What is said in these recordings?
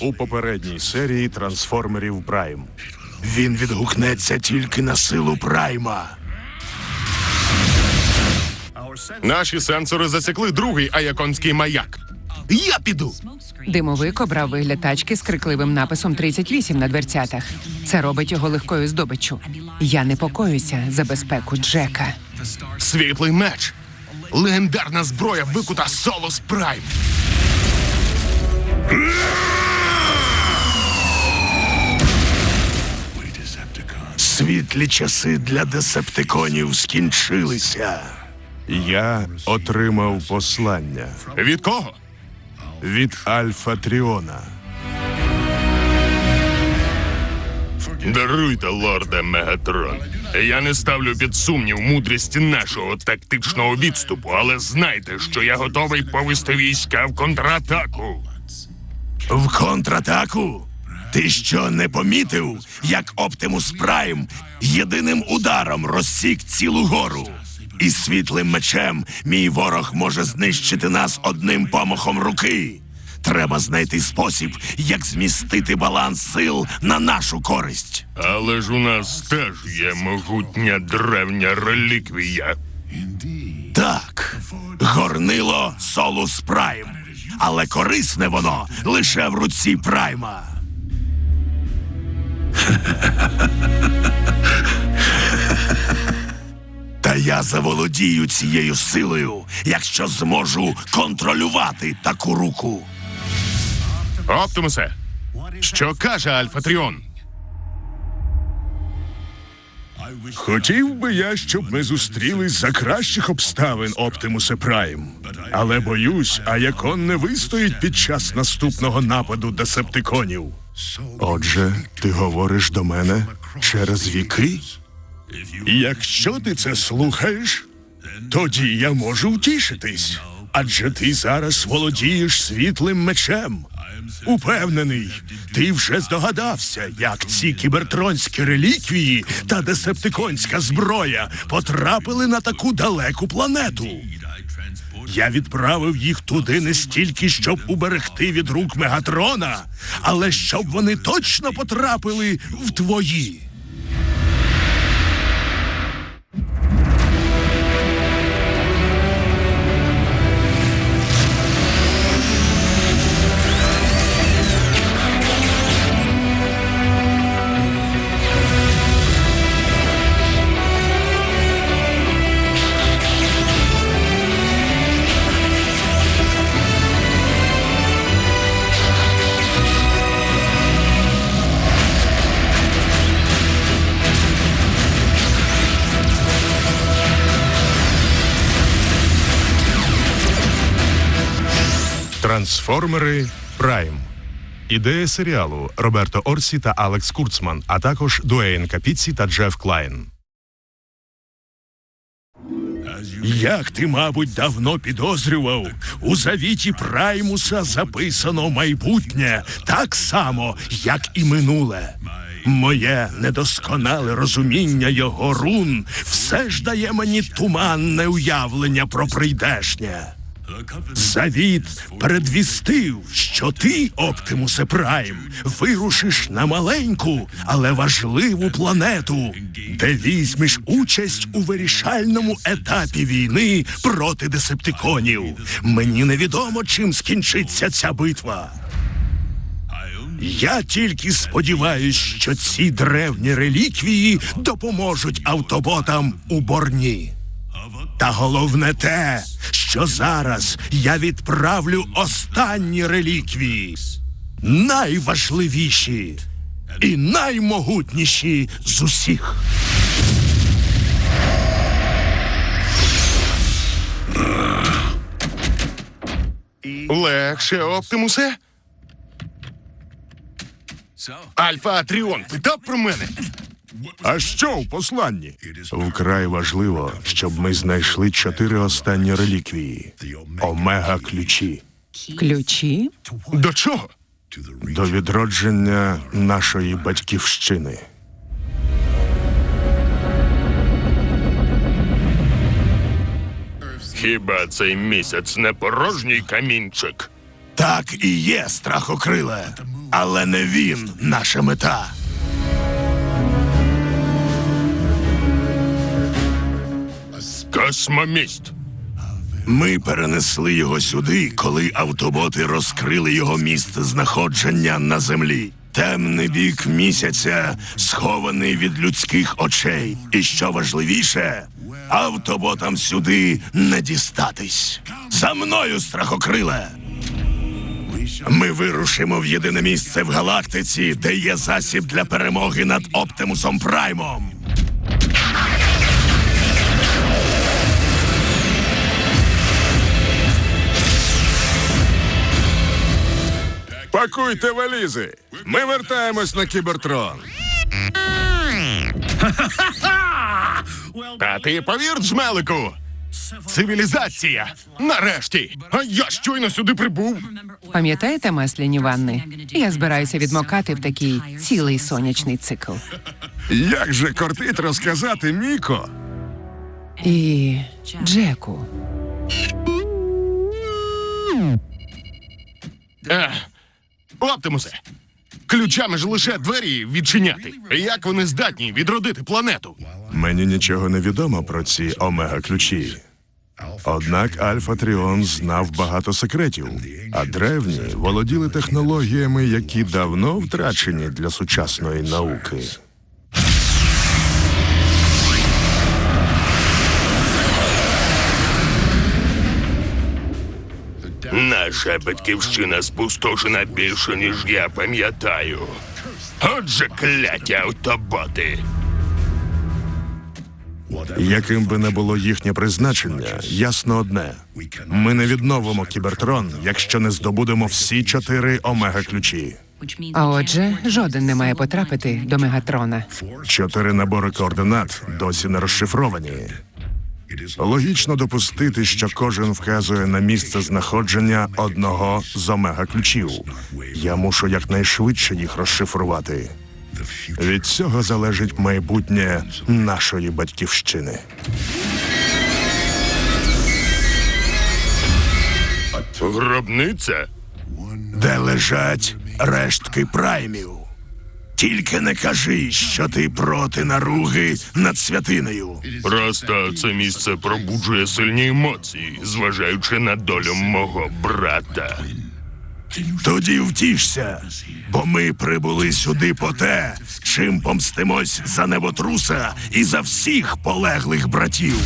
у попередній серії трансформерів Прайм. Він відгукнеться тільки на силу Прайма. Наші сенсори засікли другий аяконський маяк. Я піду. Димовик обрав вигляд тачки з крикливим написом 38 на дверцятах. Це робить його легкою здобиччю. Я непокоюся за безпеку Джека. Світлий меч. Легендарна зброя викута Солос Прайм. Світлі часи для десептиконів скінчилися. Я отримав послання. Від кого? Від Альфа Тріона. Даруйте, лорде Мегатрон. Я не ставлю під сумнів мудрість нашого тактичного відступу, але знайте, що я готовий повести війська в контратаку. В контратаку. Ти що не помітив, як Оптимус Прайм єдиним ударом розсік цілу гору? І світлим мечем мій ворог може знищити нас одним помахом руки. Треба знайти спосіб, як змістити баланс сил на нашу користь. Але ж у нас теж є могутня древня реліквія. Так, горнило Солус Прайм. Але корисне воно лише в руці Прайма. Та я заволодію цією силою, якщо зможу контролювати таку руку. Оптимусе, що каже Альфа Тріон? Хотів би я, щоб ми зустрілись за кращих обставин, Оптимусе Прайм. Але боюсь, Аякон не вистоїть під час наступного нападу десептиконів. Отже, ти говориш до мене через віки? Якщо ти це слухаєш, тоді я можу втішитись. Адже ти зараз володієш світлим мечем. Упевнений, ти вже здогадався, як ці кібертронські реліквії та десептиконська зброя потрапили на таку далеку планету. Я відправив їх туди не стільки, щоб уберегти від рук Мегатрона, але щоб вони точно потрапили в твої. Трансформери Прайм. Ідея серіалу Роберто Орсі та Алекс Курцман, а також Дуейн Капіці та Джеф Клайн. Як ти, мабуть, давно підозрював, у завіті Праймуса записано майбутнє так само, як і минуле. Моє недосконале розуміння його рун все ж дає мені туманне уявлення про прийдешнє. Завіт передвістив, що ти, Оптимусе Прайм, вирушиш на маленьку, але важливу планету, де візьмеш участь у вирішальному етапі війни проти десептиконів. Мені невідомо, чим скінчиться ця битва. Я тільки сподіваюсь, що ці древні реліквії допоможуть автоботам у борні. Та головне те, що зараз я відправлю останні реліквії, найважливіші і наймогутніші з усіх. Легше, Оптимусе? Альфа Тріон питав про мене. А що в посланні? Вкрай важливо, щоб ми знайшли чотири останні реліквії. Омега ключі. Ключі? До чого? До відродження нашої батьківщини. Хіба цей місяць не порожній камінчик? Так і є, страхокриле, але не він наша мета. Космоміст. Ми перенесли його сюди, коли автоботи розкрили його місце знаходження на землі. Темний бік місяця схований від людських очей. І що важливіше, автоботам сюди не дістатись. За мною, страхокриле! Ми вирушимо в єдине місце в галактиці, де є засіб для перемоги над Оптимусом Праймом. Пакуйте валізи. Ми вертаємось на кібертрон. А ти повір, Джмелику? Цивілізація! Нарешті! А я щойно сюди прибув. Пам'ятаєте масляні ванни? Я збираюся відмокати в такий цілий сонячний цикл. Як же кортить розказати Міко? І Джеку. Ех, Оптимусе, ключами ж лише двері відчиняти. Як вони здатні відродити планету? Мені нічого не відомо про ці омега-ключі. Однак Альфа Тріон знав багато секретів, а древні володіли технологіями, які давно втрачені для сучасної науки. Наша батьківщина спустошена більше, ніж я пам'ятаю. Отже, кляті автоботи. Яким би не було їхнє призначення, ясно одне: ми не відновимо кібертрон, якщо не здобудемо всі чотири омега-ключі. А отже, жоден не має потрапити до Мегатрона. Чотири набори координат досі не розшифровані. Логічно допустити, що кожен вказує на місце знаходження одного з омега-ключів. Я мушу якнайшвидше їх розшифрувати. Від цього залежить майбутнє нашої батьківщини. Гробниця? Де лежать рештки праймів? Тільки не кажи, що ти проти наруги над святинею. Просто це місце пробуджує сильні емоції, зважаючи на долю мого брата. Тоді втішся, бо ми прибули сюди по те, чим помстимось за неботруса і за всіх полеглих братів.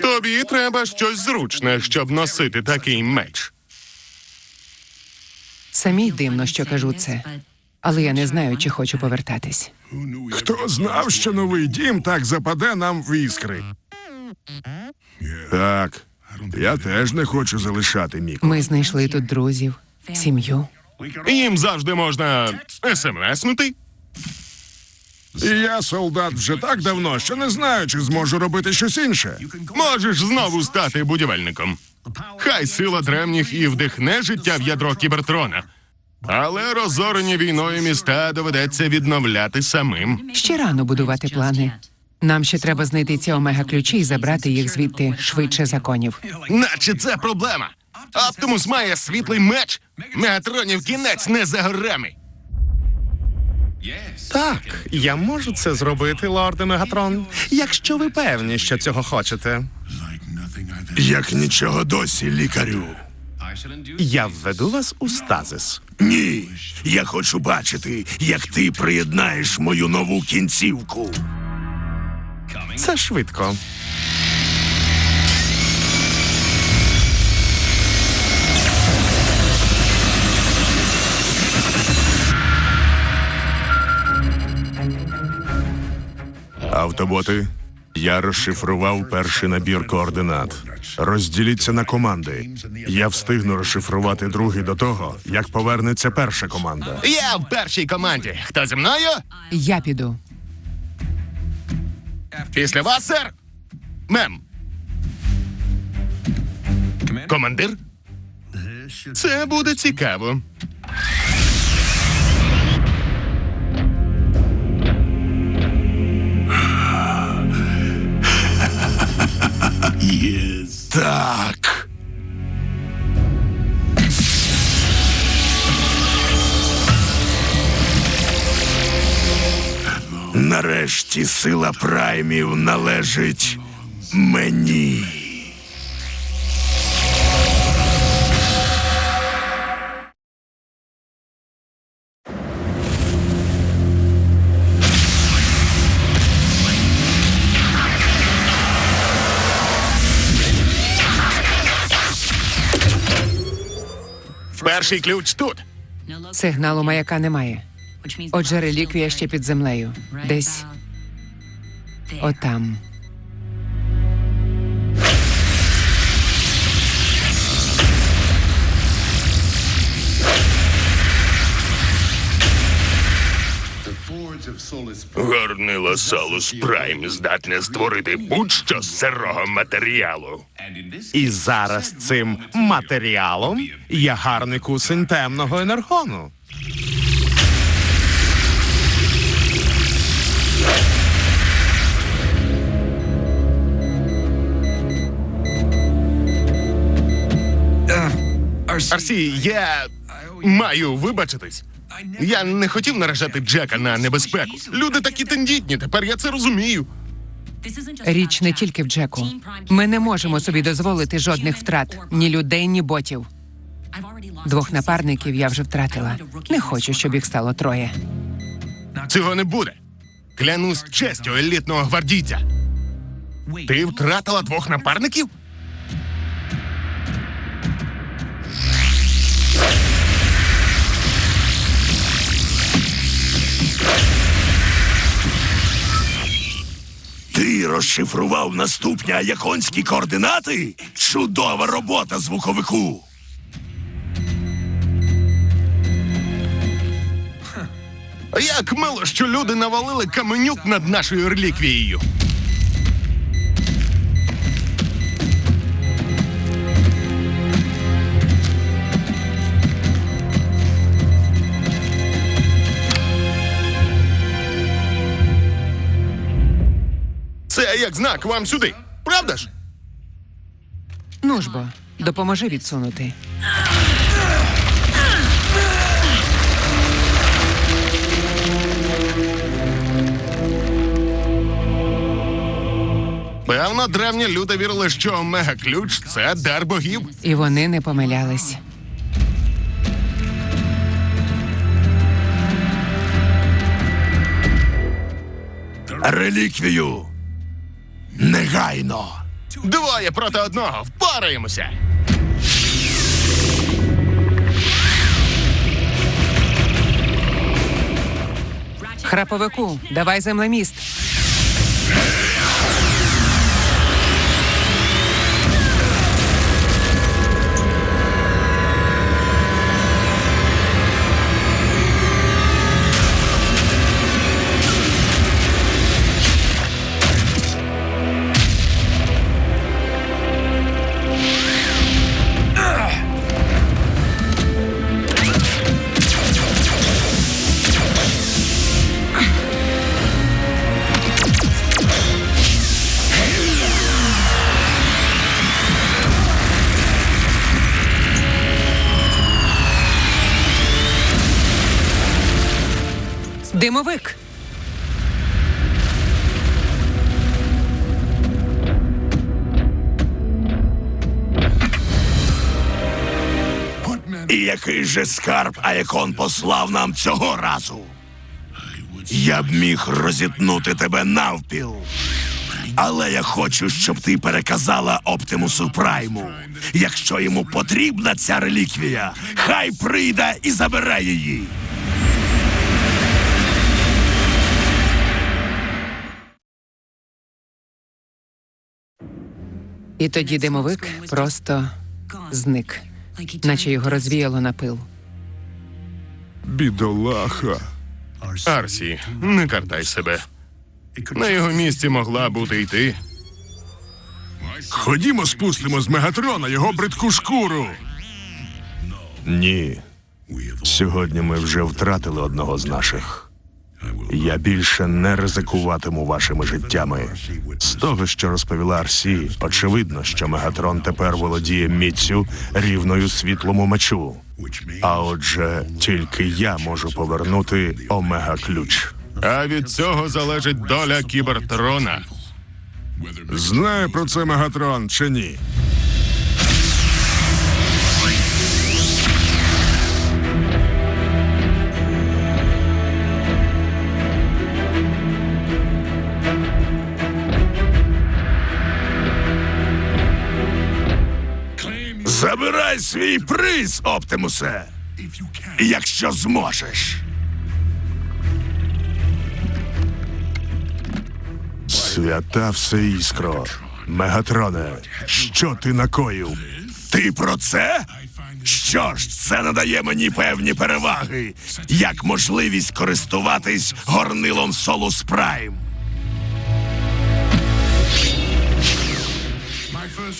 Тобі треба щось зручне, щоб носити такий меч. Самій дивно, що кажу це, але я не знаю, чи хочу повертатись. Хто знав, що новий дім так западе нам в іскри? Так, я теж не хочу залишати Міку. Ми знайшли тут друзів, сім'ю. Їм завжди можна смс-нути. І я солдат вже так давно, що не знаю, чи зможу робити щось інше. Можеш знову стати будівельником. Хай сила древніх і вдихне життя в ядро кібертрона. Але розорені війною міста доведеться відновляти самим. Ще рано будувати плани. Нам ще треба знайти ці омега-ключі і забрати їх звідти швидше законів. Наче це проблема. Оптимус має світлий меч. Мегатронів кінець не за горами. Так, я можу це зробити, лорде Мегатрон, якщо ви певні, що цього хочете. Як нічого досі, лікарю. Я введу вас у стазис. Ні, я хочу бачити, як ти приєднаєш мою нову кінцівку. Це швидко. Автоботи, я розшифрував перший набір координат. Розділіться на команди. Я встигну розшифрувати другий до того, як повернеться перша команда. Я в першій команді. Хто зі мною? Я піду. Після вас, сер. Мем. Командир? Це буде цікаво. Так. Нарешті сила праймів належить мені. Перший ключ тут. Сигналу маяка немає. Отже, реліквія ще під землею. Десь отам. Горнило Солус Прайм здатне створити будь-що з сирого матеріалу. І зараз цим матеріалом є гарний кусень темного енергону. Арсі, я маю вибачитись. Я не хотів наражати Джека на небезпеку. Люди такі тендітні, тепер я це розумію. Річ не тільки в Джеку. Ми не можемо собі дозволити жодних втрат ні людей, ні ботів. Двох напарників я вже втратила. Не хочу, щоб їх стало троє. Цього не буде. Клянусь честю елітного гвардійця. Ти втратила двох напарників? Ти розшифрував наступні аяконські координати? Чудова робота, звуковику. Як мило, що люди навалили каменюк над нашою реліквією. Як знак вам сюди. Правда ж? Ну ж бо, допоможи відсунути. Певно, древні люди вірили, що омега ключ це дар богів. І вони не помилялись. Реліквію. Негайно. Двоє проти одного. Впораємося. Храповику, давай землеміст. Який же скарб Аякон послав нам цього разу? Я б міг розітнути тебе навпіл. Але я хочу, щоб ти переказала Оптимусу Прайму. Якщо йому потрібна ця реліквія, хай прийде і забере її. І тоді димовик просто зник, наче його розвіяло на пил. Бідолаха. Арсі, не картай себе. На його місці могла бути й ти. Ходімо, спустимо з Мегатрона його бридку шкуру. Ні. Сьогодні ми вже втратили одного з наших. Я більше не ризикуватиму вашими життями. З того, що розповіла Арсі, очевидно, що Мегатрон тепер володіє міцю рівною світлому мечу. А отже, тільки я можу повернути Омега ключ. А від цього залежить доля кібертрона. Знає про це Мегатрон чи ні? Забирай свій приз, Оптимусе, якщо зможеш. Свята всеіскро, Мегатроне, що ти накоїв? Ти про це? Що ж, це надає мені певні переваги, як можливість користуватись горнилом Солус Прайм.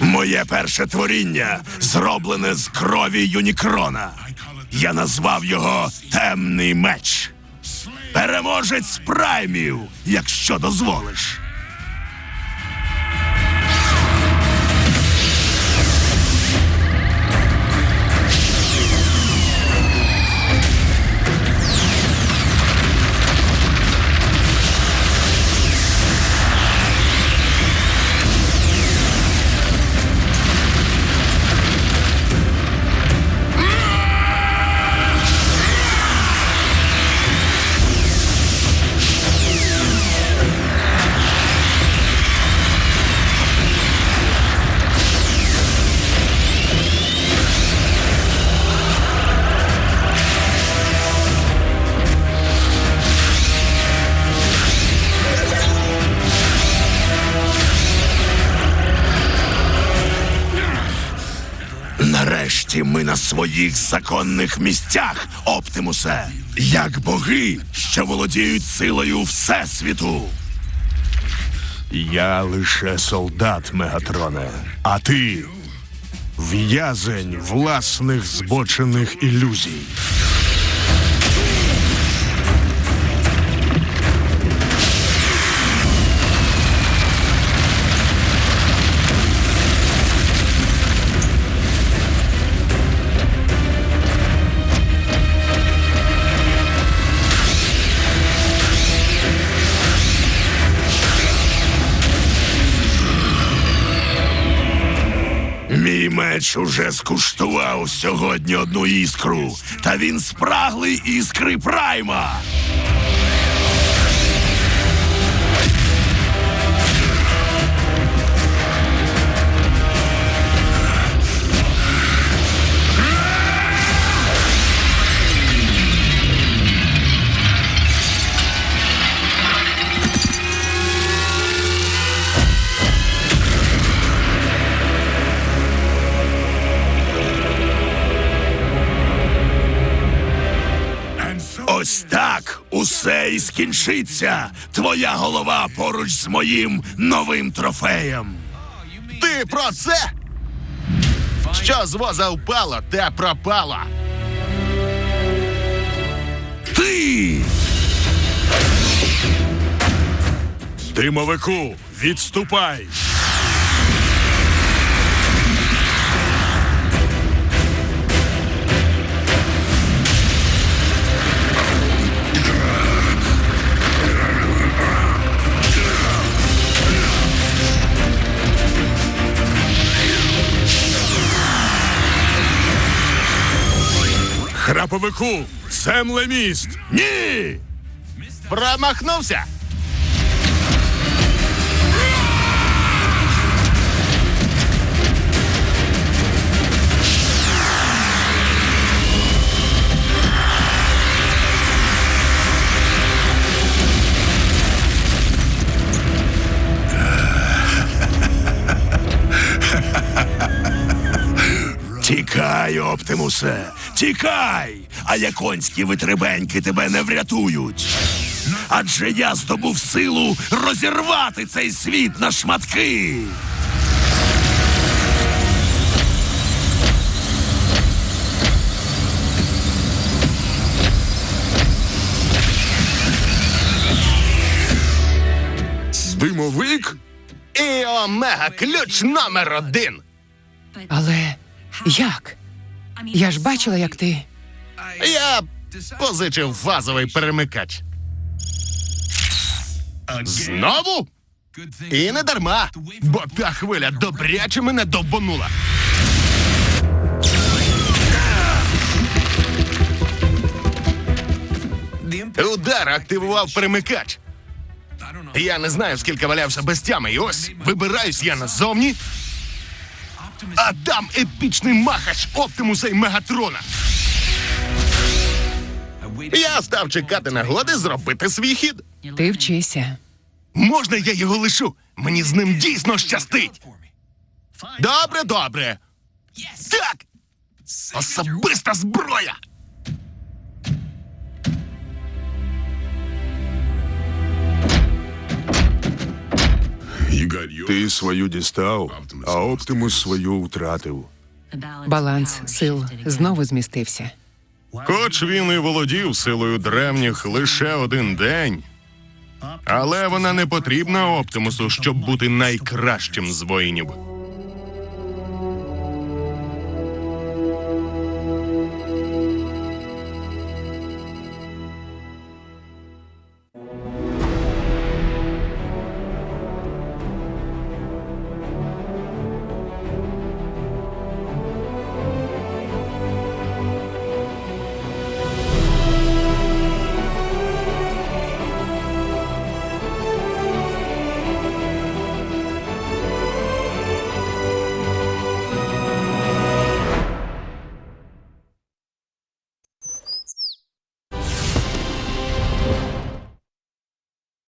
Моє перше творіння зроблене з крові Юнікрона. Я назвав його Темний меч. Переможець праймів, якщо дозволиш. Своїх законних місцях, Оптимусе, як боги, що володіють силою Всесвіту. Я лише солдат, Мегатроне, а ти в'язень власних збочених ілюзій. Мій меч уже скуштував сьогодні одну іскру, та він спраглий іскри прайма. Усе і скінчиться. Твоя голова поруч з моїм новим трофеєм. Ти про це? Що з воза впало, те пропало. Ти! Димовику, відступай! Храповику, землеміст! Ні! Промахнувся. Тікай, Оптимусе, Тікай, а яконські витребеньки тебе не врятують. Адже я здобув силу розірвати цей світ на шматки. Димовик? І омега ключ номер один. Але як? Я ж бачила, як ти. Я позичив фазовий перемикач. Знову? І не дарма, бо та хвиля добряче мене довбанула. Удар активував перемикач. Я не знаю, скільки валявся без тями, і ось вибираюсь я назовні. А там епічний махач Оптимуса і Мегатрона. Я став чекати нагоди зробити свій хід. Ти вчися. Можна я його лишу? Мені з ним дійсно щастить. Добре, добре. Так. Особиста зброя. Ти свою дістав, а Оптимус свою втратив. Баланс сил знову змістився. Хоч він і володів силою древніх лише один день, але вона не потрібна Оптимусу, щоб бути найкращим з воїнів.